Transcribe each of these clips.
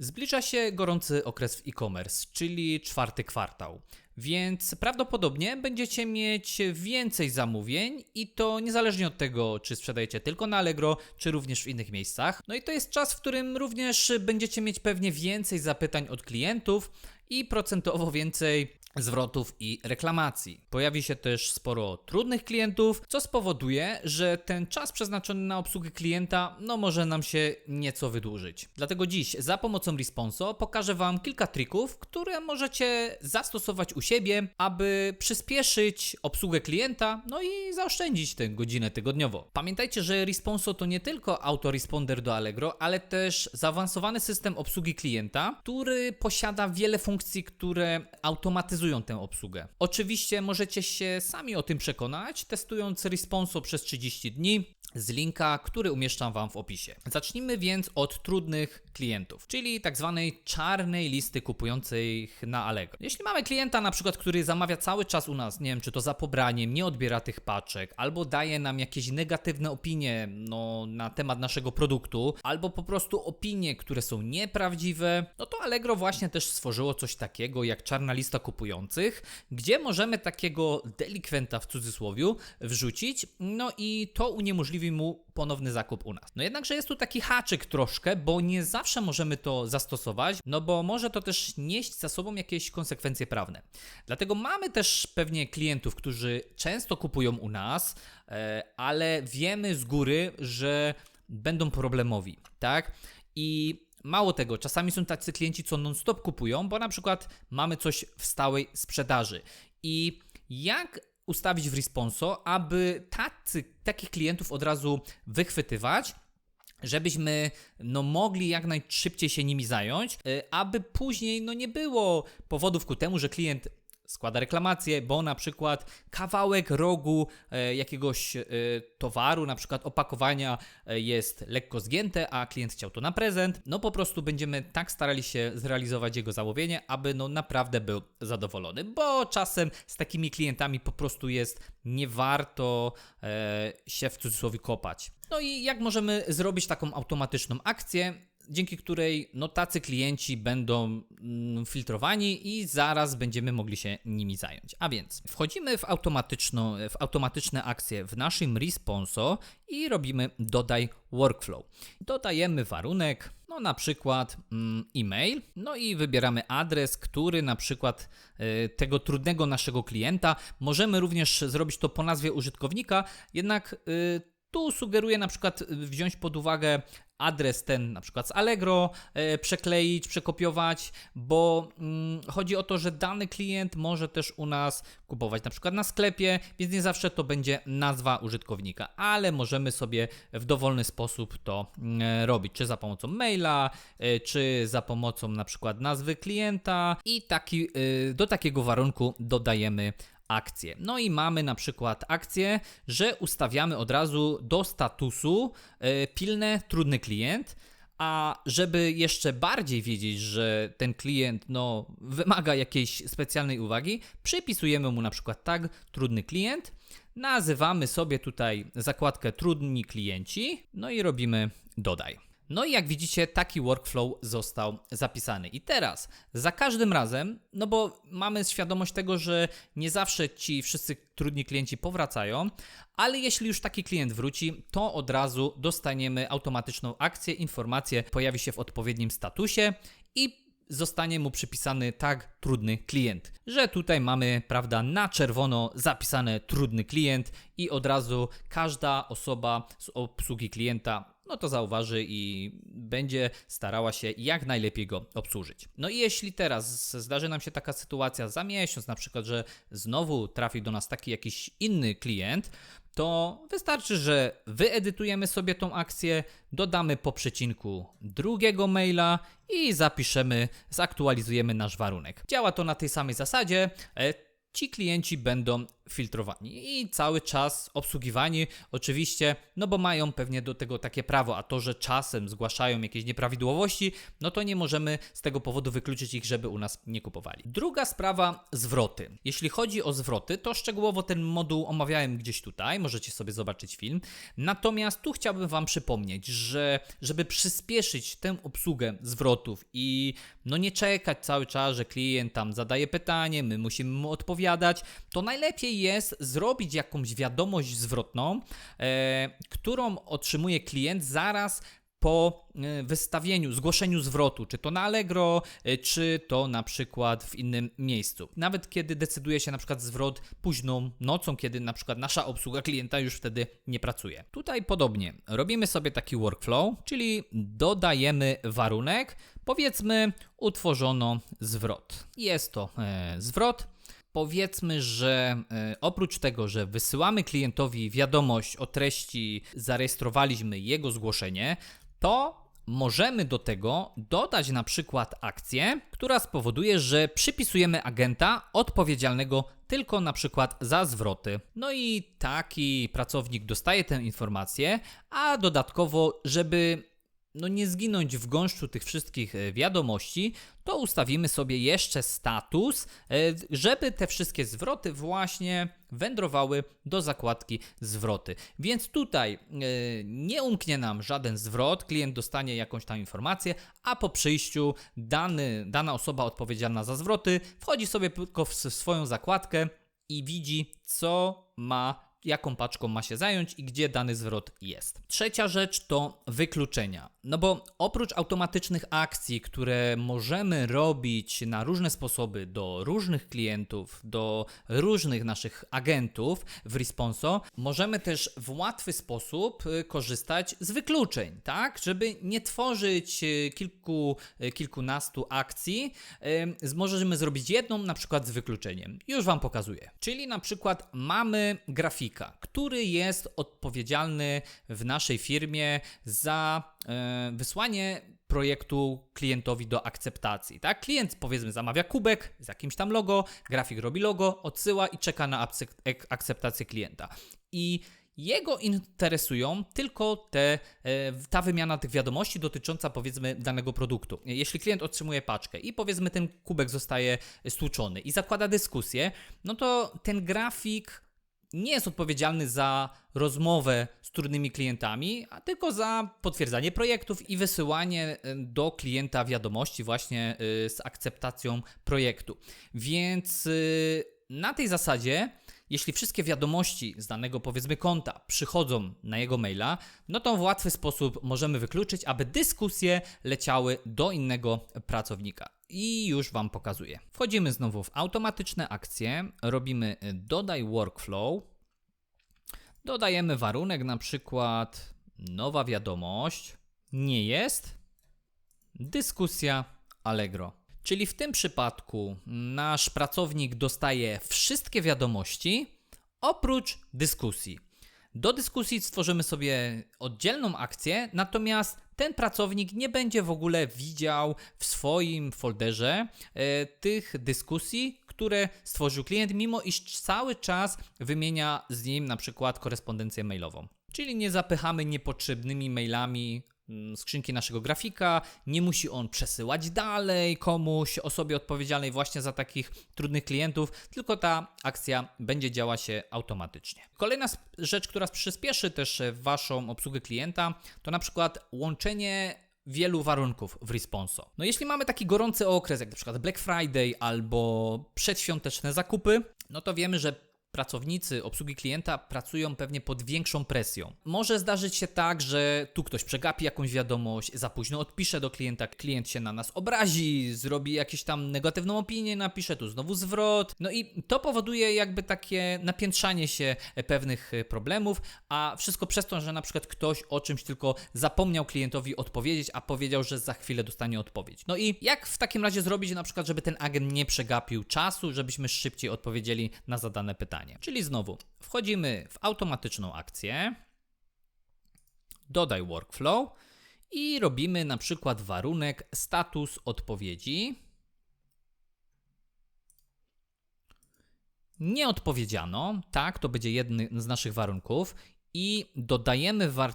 Zbliża się gorący okres w e-commerce, czyli czwarty kwartał. Więc prawdopodobnie będziecie mieć więcej zamówień i to niezależnie od tego, czy sprzedajecie tylko na Allegro, czy również w innych miejscach. No i to jest czas, w którym również będziecie mieć pewnie więcej zapytań od klientów i procentowo więcej zwrotów i reklamacji. Pojawi się też sporo trudnych klientów, co spowoduje, że ten czas przeznaczony na obsługę klienta no może nam się nieco wydłużyć. Dlatego dziś za pomocą Responso pokażę Wam kilka trików, które możecie zastosować u siebie, aby przyspieszyć obsługę klienta, no i zaoszczędzić tę godzinę tygodniowo. Pamiętajcie, że Responso to nie tylko autoresponder do Allegro, ale też zaawansowany system obsługi klienta, który posiada wiele funkcji, które automatyzują tę obsługę. Oczywiście możecie się sami o tym przekonać, testując Responso przez 30 dni z linka, który umieszczam Wam w opisie. Zacznijmy więc od trudnych klientów, czyli tak zwanej czarnej listy kupujących na Allegro. Jeśli mamy klienta na przykład, który zamawia cały czas u nas, nie wiem, czy to za pobraniem, nie odbiera tych paczek, albo daje nam jakieś negatywne opinie no, na temat naszego produktu, albo po prostu opinie, które są nieprawdziwe, no to Allegro właśnie też stworzyło coś takiego jak czarna lista kupujących, gdzie możemy takiego delikwenta w cudzysłowie wrzucić, no i to uniemożliwi mu ponowny zakup u nas. No jednakże jest tu taki haczyk troszkę, bo nie zawsze możemy to zastosować, no bo może to też nieść za sobą jakieś konsekwencje prawne. Dlatego mamy też pewnie klientów, którzy często kupują u nas, e, ale wiemy z góry, że będą problemowi, tak? I Mało tego, czasami są tacy klienci, co non-stop kupują, bo na przykład mamy coś w stałej sprzedaży. I jak ustawić w responso, aby tacy, takich klientów od razu wychwytywać, żebyśmy no, mogli jak najszybciej się nimi zająć, y, aby później no, nie było powodów ku temu, że klient składa reklamację, bo na przykład kawałek rogu e, jakiegoś e, towaru, na przykład opakowania e, jest lekko zgięte, a klient chciał to na prezent, no po prostu będziemy tak starali się zrealizować jego zamówienie, aby no naprawdę był zadowolony, bo czasem z takimi klientami po prostu jest nie warto się w cudzysłowie kopać. No i jak możemy zrobić taką automatyczną akcję? Dzięki której no, tacy klienci będą mm, filtrowani i zaraz będziemy mogli się nimi zająć. A więc wchodzimy w, automatyczną, w automatyczne akcje w naszym responso i robimy dodaj workflow. Dodajemy warunek, no na przykład mm, e-mail, no i wybieramy adres, który na przykład y, tego trudnego naszego klienta. Możemy również zrobić to po nazwie użytkownika, jednak y, tu sugeruję na przykład wziąć pod uwagę adres ten na przykład z Allegro e, przekleić, przekopiować, bo mm, chodzi o to, że dany klient może też u nas kupować na przykład na sklepie, więc nie zawsze to będzie nazwa użytkownika, ale możemy sobie w dowolny sposób to mm, robić, czy za pomocą maila, e, czy za pomocą na przykład nazwy klienta i taki, e, do takiego warunku dodajemy akcję. No i mamy na przykład akcję, że ustawiamy od razu do statusu e, pilne, trudny klient. A żeby jeszcze bardziej wiedzieć, że ten klient no, wymaga jakiejś specjalnej uwagi, przypisujemy mu na przykład tag trudny klient, nazywamy sobie tutaj zakładkę trudni klienci, no i robimy dodaj. No i jak widzicie, taki workflow został zapisany. I teraz, za każdym razem, no bo mamy świadomość tego, że nie zawsze ci wszyscy trudni klienci powracają, ale jeśli już taki klient wróci, to od razu dostaniemy automatyczną akcję, informację pojawi się w odpowiednim statusie i zostanie mu przypisany tak trudny klient. Że tutaj mamy, prawda, na czerwono zapisane trudny klient i od razu każda osoba z obsługi klienta no to zauważy i będzie starała się jak najlepiej go obsłużyć. No i jeśli teraz zdarzy nam się taka sytuacja za miesiąc, na przykład, że znowu trafi do nas taki jakiś inny klient, to wystarczy, że wyedytujemy sobie tą akcję, dodamy po przecinku drugiego maila i zapiszemy, zaktualizujemy nasz warunek. Działa to na tej samej zasadzie. E, ci klienci będą filtrowani i cały czas obsługiwani, oczywiście, no bo mają pewnie do tego takie prawo, a to, że czasem zgłaszają jakieś nieprawidłowości, no to nie możemy z tego powodu wykluczyć ich, żeby u nas nie kupowali. Druga sprawa, zwroty. Jeśli chodzi o zwroty, to szczegółowo ten moduł omawiałem gdzieś tutaj, możecie sobie zobaczyć film. Natomiast tu chciałbym Wam przypomnieć, że żeby przyspieszyć tę obsługę zwrotów i no nie czekać cały czas, że klient tam zadaje pytanie, my musimy mu odpowiadać, to najlepiej jest zrobić jakąś wiadomość zwrotną, e, którą otrzymuje klient zaraz po e, wystawieniu, zgłoszeniu zwrotu, czy to na Allegro, e, czy to na przykład w innym miejscu. Nawet kiedy decyduje się na przykład zwrot późną nocą, kiedy na przykład nasza obsługa klienta już wtedy nie pracuje. Tutaj podobnie robimy sobie taki workflow, czyli dodajemy warunek, powiedzmy utworzono zwrot. Jest to e, zwrot. Powiedzmy, że e, oprócz tego, że wysyłamy klientowi wiadomość o treści, zarejestrowaliśmy jego zgłoszenie, to możemy do tego dodać na przykład akcję, która spowoduje, że przypisujemy agenta odpowiedzialnego tylko na przykład za zwroty. No i taki pracownik dostaje tę informację, a dodatkowo, żeby no nie zginąć w gąszczu tych wszystkich e, wiadomości, to ustawimy sobie jeszcze status, e, żeby te wszystkie zwroty właśnie wędrowały do zakładki zwroty. Więc tutaj e, nie umknie nam żaden zwrot, klient dostanie jakąś tam informację, a po przyjściu dany, dana osoba odpowiedzialna za zwroty wchodzi sobie tylko w swoją zakładkę i widzi, co ma jaką paczką ma się zająć i gdzie dany zwrot jest. Trzecia rzecz to wykluczenia. No bo oprócz automatycznych akcji, które możemy robić na różne sposoby do różnych klientów, do różnych naszych agentów w Responso, możemy też w łatwy sposób y, korzystać z wykluczeń, tak? Żeby nie tworzyć y, kilku, y, kilkunastu akcji, możemy zrobić jedną na przykład z wykluczeniem. Już Wam pokazuję. Czyli na przykład mamy grafika, który jest odpowiedzialny w naszej firmie za E, wysłanie projektu klientowi do akceptacji. Tak? Klient powiedzmy zamawia kubek z jakimś tam logo, grafik robi logo, odsyła i czeka na akceptację klienta. I jego interesują tylko te, e, ta wymiana tych wiadomości dotycząca powiedzmy danego produktu. Jeśli klient otrzymuje paczkę i powiedzmy ten kubek zostaje stłuczony i zakłada dyskusję, no to ten grafik nie jest odpowiedzialny za rozmowę z trudnymi klientami, a tylko za potwierdzanie projektów i wysyłanie e, do klienta wiadomości właśnie e, z akceptacją projektu. Więc e, na tej zasadzie jeśli wszystkie wiadomości z danego powiedzmy konta przychodzą na jego maila, no to w łatwy sposób możemy wykluczyć, aby dyskusje leciały do innego pracownika. I już Wam pokazuję. Wchodzimy znowu w automatyczne akcje, robimy dodaj workflow, dodajemy warunek, na przykład nowa wiadomość nie jest dyskusja Allegro. Czyli w tym przypadku nasz pracownik dostaje wszystkie wiadomości oprócz dyskusji. Do dyskusji stworzymy sobie oddzielną akcję, natomiast ten pracownik nie będzie w ogóle widział w swoim folderze e, tych dyskusji, które stworzył klient, mimo iż cały czas wymienia z nim na przykład korespondencję mailową. Czyli nie zapychamy niepotrzebnymi mailami skrzynki naszego grafika, nie musi on przesyłać dalej komuś, osobie odpowiedzialnej właśnie za takich trudnych klientów, tylko ta akcja będzie działa się automatycznie. Kolejna rzecz, która przyspieszy też Waszą obsługę klienta, to na przykład łączenie wielu warunków w Responso. No jeśli mamy taki gorący okres, jak na przykład Black Friday albo przedświąteczne zakupy, no to wiemy, że pracownicy obsługi klienta pracują pewnie pod większą presją. Może zdarzyć się tak, że tu ktoś przegapi jakąś wiadomość, za późno odpisze do klienta, klient się na nas obrazi, zrobi jakieś tam negatywną opinię, napisze tu znowu zwrot. No i to powoduje jakby takie napiętrzanie się pewnych problemów, a wszystko przez to, że na przykład ktoś o czymś tylko zapomniał klientowi odpowiedzieć, a powiedział, że za chwilę dostanie odpowiedź. No i jak w takim razie zrobić na przykład, żeby ten agent nie przegapił czasu, żebyśmy szybciej odpowiedzieli na zadane pytanie? Czyli znowu wchodzimy w automatyczną akcję, dodaj workflow i robimy na przykład warunek status odpowiedzi. nie odpowiedziano, tak, to będzie jeden z naszych warunków i dodajemy war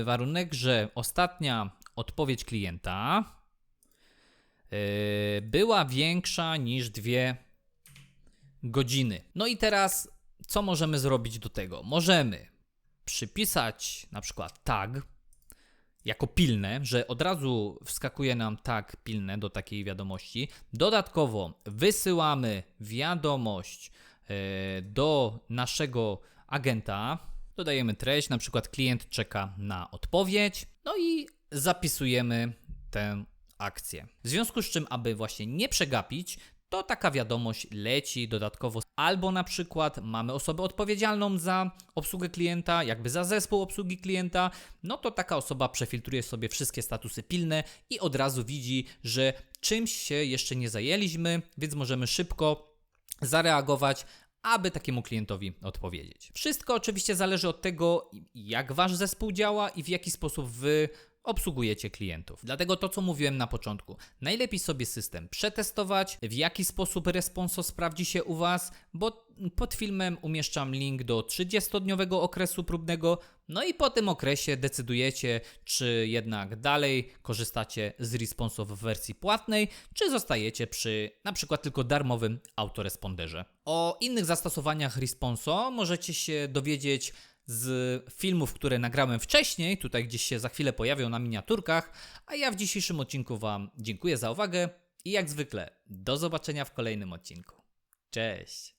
y, warunek, że ostatnia odpowiedź klienta y, była większa niż dwie godziny. No i teraz co możemy zrobić do tego? Możemy przypisać na przykład tag jako pilne, że od razu wskakuje nam tag pilne do takiej wiadomości. Dodatkowo wysyłamy wiadomość e, do naszego agenta. Dodajemy treść, na przykład klient czeka na odpowiedź. No i zapisujemy tę akcję. W związku z czym, aby właśnie nie przegapić, to taka wiadomość leci dodatkowo. Albo na przykład mamy osobę odpowiedzialną za obsługę klienta, jakby za zespół obsługi klienta, no to taka osoba przefiltruje sobie wszystkie statusy pilne i od razu widzi, że czymś się jeszcze nie zajęliśmy, więc możemy szybko zareagować, aby takiemu klientowi odpowiedzieć. Wszystko oczywiście zależy od tego, jak wasz zespół działa i w jaki sposób wy obsługujecie klientów. Dlatego to, co mówiłem na początku, najlepiej sobie system przetestować, w jaki sposób responso sprawdzi się u Was, bo pod filmem umieszczam link do 30-dniowego okresu próbnego, no i po tym okresie decydujecie, czy jednak dalej korzystacie z responso w wersji płatnej, czy zostajecie przy na przykład tylko darmowym autoresponderze. O innych zastosowaniach responso możecie się dowiedzieć z filmów, które nagrałem wcześniej, tutaj gdzieś się za chwilę pojawią na miniaturkach, a ja w dzisiejszym odcinku Wam dziękuję za uwagę i jak zwykle do zobaczenia w kolejnym odcinku. Cześć!